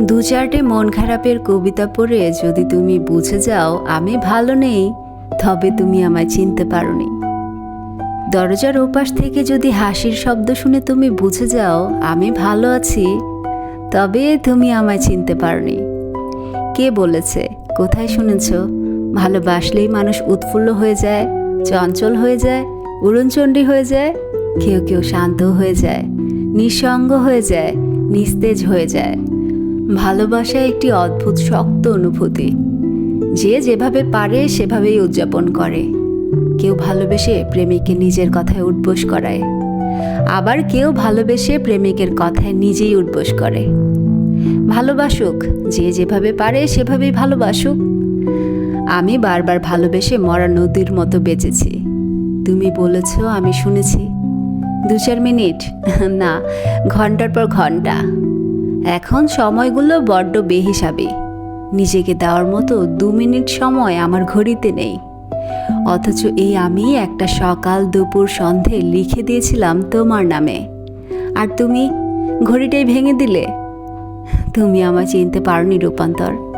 দু চারটে মন খারাপের কবিতা পড়ে যদি তুমি বুঝে যাও আমি ভালো নেই, তবে তুমি আমায় চিনতে পারোনি। দরজার ওপাশ থেকে যদি হাসির শব্দ শুনে তুমি বুঝে যাও আমি ভালো আছি, তবে তুমি আমায় চিনতে পারোনি। কে বলেছে? কোথায় শুনেছ? ভালোবাসলেই মানুষ উৎফুল্ল হয়ে যায়, চঞ্চল হয়ে যায়, উড়নচণ্ডী হয়ে যায়, কেউ কেউ শান্ত হয়ে যায়, নিঃসঙ্গ হয়ে যায়, নিস্তেজ হয়ে যায়। ভালোবাসা একটি অদ্ভুত, শক্ত অনুভূতি। যে যেভাবে পারে, সেভাবেই উদযাপন করে। কেউ ভালোবেসে প্রেমিককে নিজের কথায় উঠবোস করায়। আবার কেউ ভালোবেসে প্রেমিকের কথায় নিজেই উঠবোস করে। ভালোবাসুক, যে যেভাবে পারে, সেভাবেই ভালোবাসুক। আমি বারবার ভালোবেসে মরা নদীর মতো বেঁচেছি। তুমি বলেছ, আমি শুনেছি। দু চার মিনিট। না, ঘণ্টার পর ঘণ্টা। এখন সময়গুলো বড্ড বেহিসাবে। নিজেকে দেওয়ার মতো দু মিনিট সময় আমার ঘড়িতে নেই। অথচ এই আমি একটা সকাল দুপুর সন্ধে লিখে দিয়েছিলাম তোমার নামে। আর তুমি ঘড়িটাই ভেঙে দিলে। তুমি আমায় চিনতে পারোনি রূপান্তর।